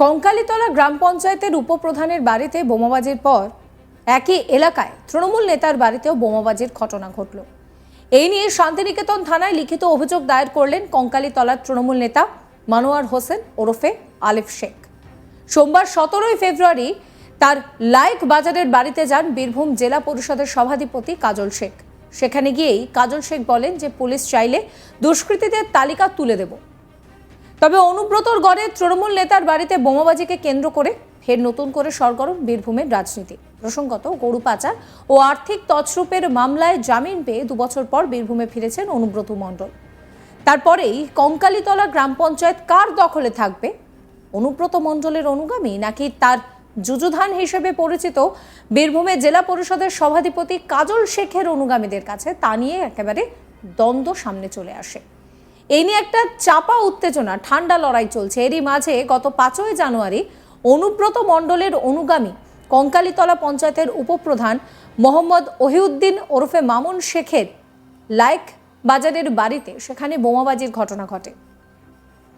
কঙ্কালীতলা গ্রাম পঞ্চায়েতের উপপ্রধানের বাড়িতে বোমাবাজির পর একই এলাকায় তৃণমূল নেতার বাড়িতেও বোমাবাজির ঘটনা ঘটল। এই নিয়ে শান্তিনিকেতন থানায় লিখিত অভিযোগ দায়ের করলেন কঙ্কালীতলার তৃণমূল নেতা মানোয়ার হোসেন ওরফে আলিফ শেখ। সোমবার সতেরোই ফেব্রুয়ারি তার লাইক বাজারের বাড়িতে যান বীরভূম জেলা পরিষদের সভাধিপতি কাজল শেখ। সেখানে গিয়েই কাজল শেখ বলেন যে, পুলিশ চাইলে দুষ্কৃতীদের তালিকা তুলে দেব। তবে অনুব্রতর গড়ে তৃণমূল নেতার বাড়িতে বোমাবাজিকে কেন্দ্র করে ফের নতুন করে সরগরম বীরভূমের রাজনীতি। প্রসঙ্গত, গরু পাচার ও আর্থিক তছরূপের মামলায় জামিন পেয়ে দুবছর পর বীরভূমে ফিরেছেন অনুব্রত মণ্ডল। তারপরেই কঙ্কালীতলা গ্রাম পঞ্চায়েত কার দখলে থাকবে? অনুব্রত মণ্ডলের অনুগামী নাকি তার যুযুধান হিসেবে পরিচিত বীরভূমের জেলা পরিষদের সভাধিপতি কাজল শেখের অনুগামীদের কাছে তা নিয়ে একেবারে দ্বন্দ্ব সামনে চলে আসে। এই নিয়ে একটা চাপা উত্তেজনা, ঠান্ডা লড়াই চলছে। এরই মাঝে গত পাঁচই জানুয়ারি অনুব্রত মণ্ডলের অনুগামী কঙ্কালীতলা পঞ্চায়েতের উপপ্রধান মোহাম্মদ ওহিউদ্দিন ওরফে মামুন শেখের লাইক বাজারের বাড়িতে সেখানে বোমাবাজির ঘটনা ঘটে।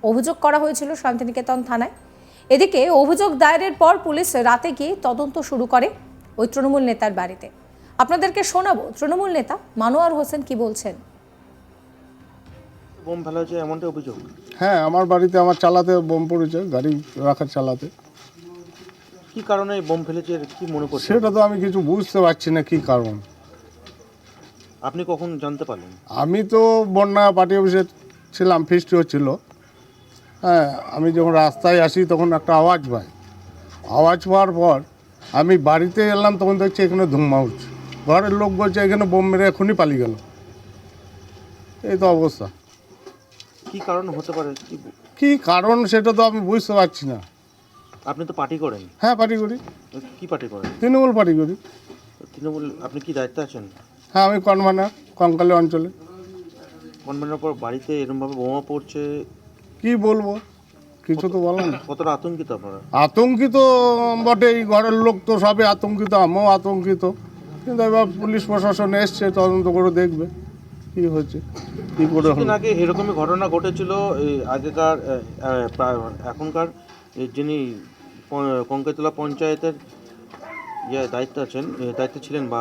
অভিযোগ করা হয়েছিল শান্তিনিকেতন থানায়। এদিকে অভিযোগ দায়েরের পর পুলিশ রাতে গিয়ে তদন্ত শুরু করে ওই তৃণমূল নেতার বাড়িতে। আপনাদেরকে শোনাবো, তৃণমূল নেতা মানোয়ার হোসেন কি বলছেন? বোম ফেলা হয়েছে এমনটা অভিযোগ? হ্যাঁ আমার বাড়িতে আমার চালাতে বোম পড়েছে গাড়ি রাখার চালাতে। কি কারণে বোম ফেলেছে কি মনে করছে সেটা তো আমি কিছু বুঝতে পারছি না কি কারণ? আপনি কখন জানতে পারলেন? আমি তো বন্যা পার্টি অফিসে ছিলাম ফিস্টি হচ্ছিল হ্যাঁ আমি যখন রাস্তায় আসি তখন একটা আওয়াজ পাই। আওয়াজ পাওয়ার পর আমি বাড়িতে এলাম তখন দেখছি এখানে ধুমা উঠছে ঘরের লোক বলছে এখানে বোম মেরে এখনই পালিয়ে গেল। এই তো অবস্থা। কি কারণ হতে পারে? কি কারণ সেটা তো আমি বুঝতে পারছি না। আপনি তো পার্টি করেন। হ্যাঁ পার্টি করি। কি পার্টি করেন? তৃণমূল পার্টি করি। তৃণমূল আপনি কি দায়িত্বে আছেন? হ্যাঁ আমি কনভানার কঙ্কালী অঞ্চলে। বনবানের পর বাড়িতে এরকমভাবে বোমা পড়ছে? কি বলব? কিছু তো বলো না কতটা আতঙ্কিত আপনারা? আতঙ্কিত বটে এই ঘরের লোক তো সবে আতঙ্কিত আমিও আতঙ্কিত। কিন্তু এবার পুলিশ প্রশাসন এসছে তদন্ত করে দেখবে কি হচ্ছে। কিছুদিন আগে এরকমই ঘটনা ঘটেছিল এই আগেকার এখনকার যিনি কঙ্কাইতলা পঞ্চায়েতের ইয়ে দায়িত্ব আছেন দায়িত্বে ছিলেন বা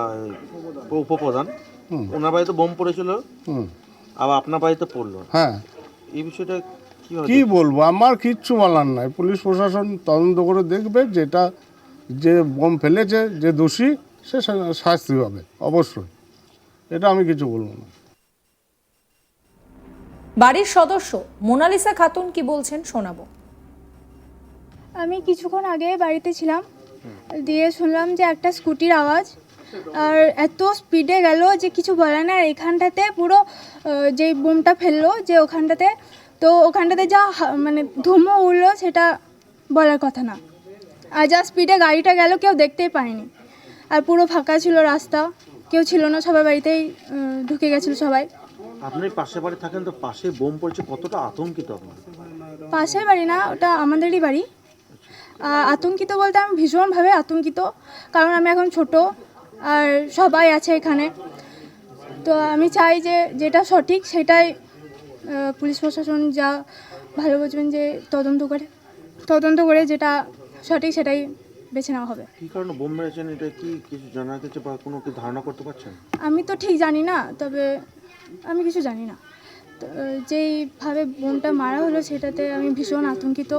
উপপ্রধান হুম। ওনার বাড়িতে বোম পড়েছিল হুম। আবার আপনার বাড়িতে পড়ল। হ্যাঁ। এই বিষয়টা কি বলব? আমার কিচ্ছু বলার নাই। পুলিশ প্রশাসন তদন্ত করে দেখবে যেটা যে বোম ফেলেছে যে দোষী সে শাস্তি হবে অবশ্যই। এটা আমি কিছু বলব না। বাড়ির সদস্য মোনালিসা খাতুন কি বলছেন শোনাবো। আমি কিছুক্ষণ আগে বাড়িতে ছিলাম, দিয়ে শুনলাম যে একটা স্কুটির আওয়াজ, আর এত স্পিডে গেল যে কিছু বলে না আর এখানটাতে পুরো যেই বোমটা ফেলল যে ওখানটাতে, তো ওখানটাতে যা মানে ধুমো উঠল সেটা বলার কথা না। আর যা স্পিডে গাড়িটা গেল কেউ দেখতেই পায়নি। আর পুরো ফাঁকা ছিল রাস্তা, কেউ ছিল না সবাই বাড়িতেই ঢুকে গেছিল সবাই। আপনি পাশে বাড়ি থাকেন তো পাশে বোম পড়ছে, কতটা আতঙ্কিত আপনার? পাশের বাড়ি না, ওটা আমাদেরই বাড়ি। আতঙ্কিত বলতে আমি ভীষণভাবে আতঙ্কিত, কারণ আমি এখন ছোট আর সবাই আছে এখানে। তো আমি চাই যে যেটা সঠিক সেটাই পুলিশ প্রশাসন যা ভালো বুঝবেন যে তদন্ত করে তদন্ত করে যেটা সঠিক সেটাই বেছে নেওয়া হবে। কি কারণে বোম মেরেছেন? এটা কি কিছু জানা গেছে বা কোনো কি ধারণা করতে পারছেন? আমি তো ঠিক জানি না তবে আমি কিছু জানি না। তো, যেইভাবে বোনটা মারা হলো সেটাতে আমি ভীষণ আতঙ্কিত।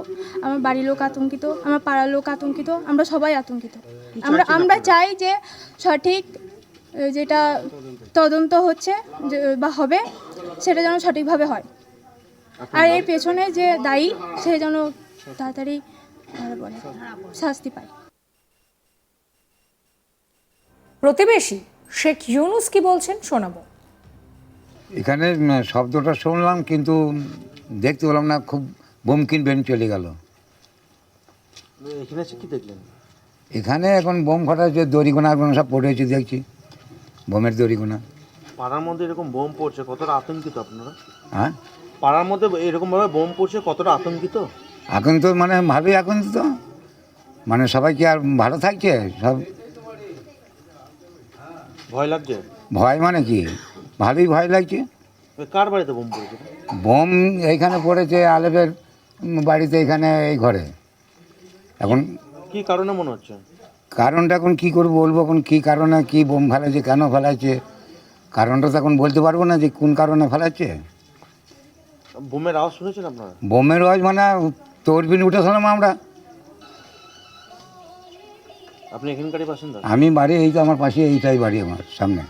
আমার বাড়ির লোক আতঙ্কিত আমার পাড়ার লোক আতঙ্কিত আমরা সবাই আতঙ্কিত। আমরা আমরা চাই যে সঠিক আহ, যেটা তদন্ত হচ্ছে যে- বা হবে সেটা যেন সঠিকভাবে হয়। আর এর পেছনে যে দায়ী সে যেন তাড়াতাড়ি শাস্তি পায়। প্রতিবেশী শেখ ইউনুস কি বলছেন শোনাবো। এখানে শব্দটা শুনলাম কিন্তু দেখতে পেলাম না খুব বোমকিন বেন চলে গেল। এখানে কি দেখলেন? এখানে এখন বোম ফাটা যে দড়িগোনা সব পড়েছে দেখছি। বোমের দড়িগোনা। পাড়ার মধ্যে এরকম বোম পড়ছে কতটা আতঙ্কিত আপনারা? হ্যাঁ? পাড়ার মধ্যে এরকম ভাবে বোম পড়ছে কতটা আতঙ্কিত? এখন তো মানে ভালোই এখন তো মানে সবাই কি আর ভালো থাকছে? সব ভয় লাগছে? ভয় মানে কি? ভালোই ভয় লাগছে। কার বাড়িতে বোম পড়েছে? বোম এইখানে পড়েছে আলেপের বাড়িতে এখানে এই ঘরে। এখন কি কারণে মনে হচ্ছে? কারণটা এখন কি করব বলব? এখন কি কারণে কি বোম ফেলাচ্ছে কেন ফেলাচ্ছে কারণটা তো এখন বলতে পারব না যে কোন কারণে ফেলাচ্ছে বোমের আওয়াজ শুনেছেন আপনারা? বোমের ওয়াজ মানে তরবিন উঠেছিলাম আমরা। আপনি এখানকারই বাসিন্দা? আমি বাড়ি এই তো আমার পাশে এইটাই বাড়ি আমার সামনে।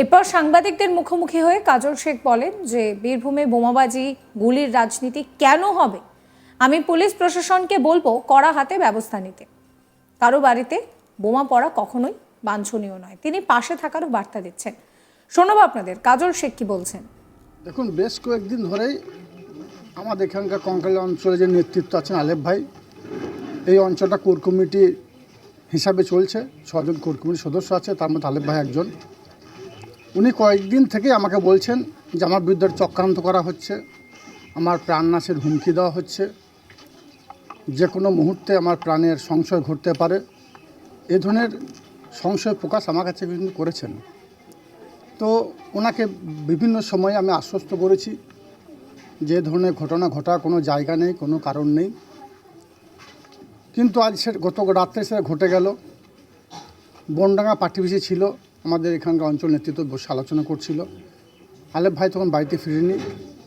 এরপর সাংবাদিকদের মুখোমুখি হয়ে কাজল শেখ বলেন যে বীরভূমে বোমাবাজি গুলির রাজনীতি কেন হবে? আমি পুলিশ প্রশাসনকে বলব কড়া হাতে ব্যবস্থা নিতে। কারও বাড়িতে বোমা পড়া কখনোই বাঞ্ছনীয় নয়। তিনি পাশে থাকারও বার্তা দিচ্ছেন। শোনাবো আপনাদের কাজল শেখ কি বলছেন? দেখুন বেশ কয়েকদিন ধরেই আমাদের এখানকার কঙ্কালী অঞ্চলে যে নেতৃত্ব আছেন আলেপ ভাই এই অঞ্চলটা কোর কমিটি হিসাবে চলছে, ছজন কোর কমিটির সদস্য আছে, তার মধ্যে আলেপ ভাই একজন। উনি কয়েকদিন থেকে আমাকে বলছেন যে আমার বিরুদ্ধে চক্রান্ত করা হচ্ছে, আমার প্রাণনাশের হুমকি দেওয়া হচ্ছে। যে কোনো মুহূর্তে আমার প্রাণের সংশয় ঘটতে পারে। এ ধরনের সংশয় প্রকাশ আমার কাছে কিন্তু করেছেন। তো ওনাকে বিভিন্ন সময়ে আমি আশ্বস্ত করেছি যে ধরনের ঘটনা ঘটার কোনো জায়গা নেই, কোনো কারণ নেই। কিন্তু আজ সে গত রাত্রে সেটা ঘটে গেল। বনডাঙ্গা পার্টিভিসি ছিল, আমাদের এখানকার অঞ্চল নেতৃত্ব বসে আলোচনা করছিল। আলেপ ভাই তখন বাড়িতে ফিরেনি।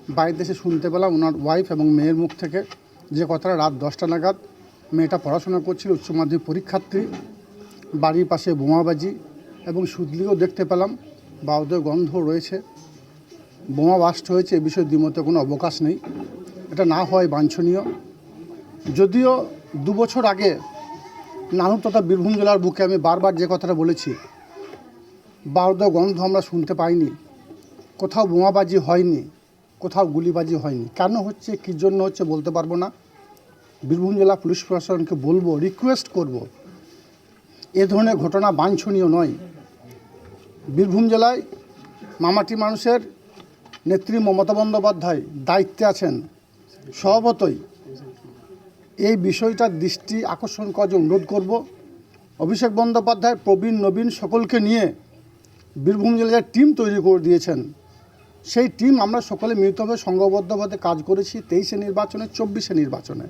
বাড়িতে এসে শুনতে পেলাম ওনার ওয়াইফ এবং মেয়ের মুখ থেকে যে কথাটা, রাত দশটা নাগাদ মেয়েটা পড়াশোনা করছিল, উচ্চ মাধ্যমিক পরীক্ষার্থী। বাড়ির পাশে বোমাবাজি এবং সুদলিও দেখতে পেলাম। বাউদের গন্ধ রয়েছে। বোমা বাস্ট হয়েছে, এ বিষয়ে দ্বিমতে কোনো অবকাশ নেই। এটা না হয় বাঞ্ছনীয়। যদিও দু বছর আগে নানুর তথা বীরভূম জেলার বুকে আমি বারবার যে কথাটা বলেছি বাউদের গন্ধ আমরা শুনতে পাইনি, কোথাও বোমাবাজি হয়নি, কোথাও গুলিবাজি হয়নি। কেন হচ্ছে, কী জন্য হচ্ছে বলতে পারব না। বীরভূম জেলা পুলিশ প্রশাসনকে বলব রিকোয়েস্ট করব, এ ধরনের ঘটনা বাঞ্ছনীয় নয়। বীরভূম জেলায় মামাটি মানুষের নেত্রী মমতা বন্দ্যোপাধ্যায় দায়িত্বে আছেন, স্বভাবতই এই বিষয়টার দৃষ্টি আকর্ষণ করার অনুরোধ করব। অভিষেক বন্দ্যোপাধ্যায়, প্রবীণ, নবীন সকলকে নিয়ে বীরভূম জেলায় টিম তৈরি করে দিয়েছেন। সেই টিম আমরা সকলে মিলিতভাবে সংঘবদ্ধভাবে কাজ করেছি তেইশে নির্বাচনে, চব্বিশে নির্বাচনে।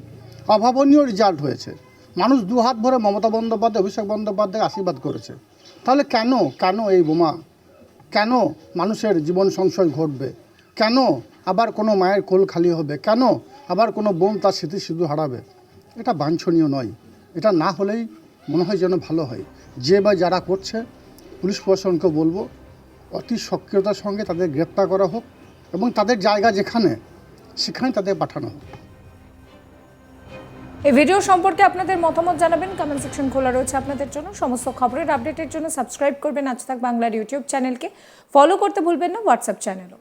অভাবনীয় রেজাল্ট হয়েছে। মানুষ দু হাত ভরে মমতা বন্দ্যোপাধ্যায়, অভিষেক বন্দ্যোপাধ্যায় আশীর্বাদ করেছে। তাহলে কেন কেন এই বোমা? কেন মানুষের জীবন সংশয় ঘটবে? কেন আবার কোনো মায়ের কোল খালি হবে? কেন আবার কোনো বোম তার স্মৃতি শুধু হারাবে? এটা বাঞ্ছনীয় নয়। এটা না হলেই মনে হয় যেন ভালো হয়। যে বা যারা করছে, পুলিশ প্রশাসনকে বলব, অতি সক্রিয়তার সঙ্গে তাদের গ্রেপ্তার করা হোক এবং তাদের জায়গা যেখানে সেখানে তাদের পাঠানো হোক। এই ভিডিও সম্পর্কে আপনাদের মতামত জানাবেন কমেন্ট সেকশন খোলা রয়েছে আপনাদের জন্য। সমস্ত খবরের আপডেটের জন্য সাবস্ক্রাইব করবেন। আজ তাক বাংলার ইউটিউব চ্যানেলকে ফলো করতে ভুলবেন না হোয়াটসঅ্যাপ চ্যানেলও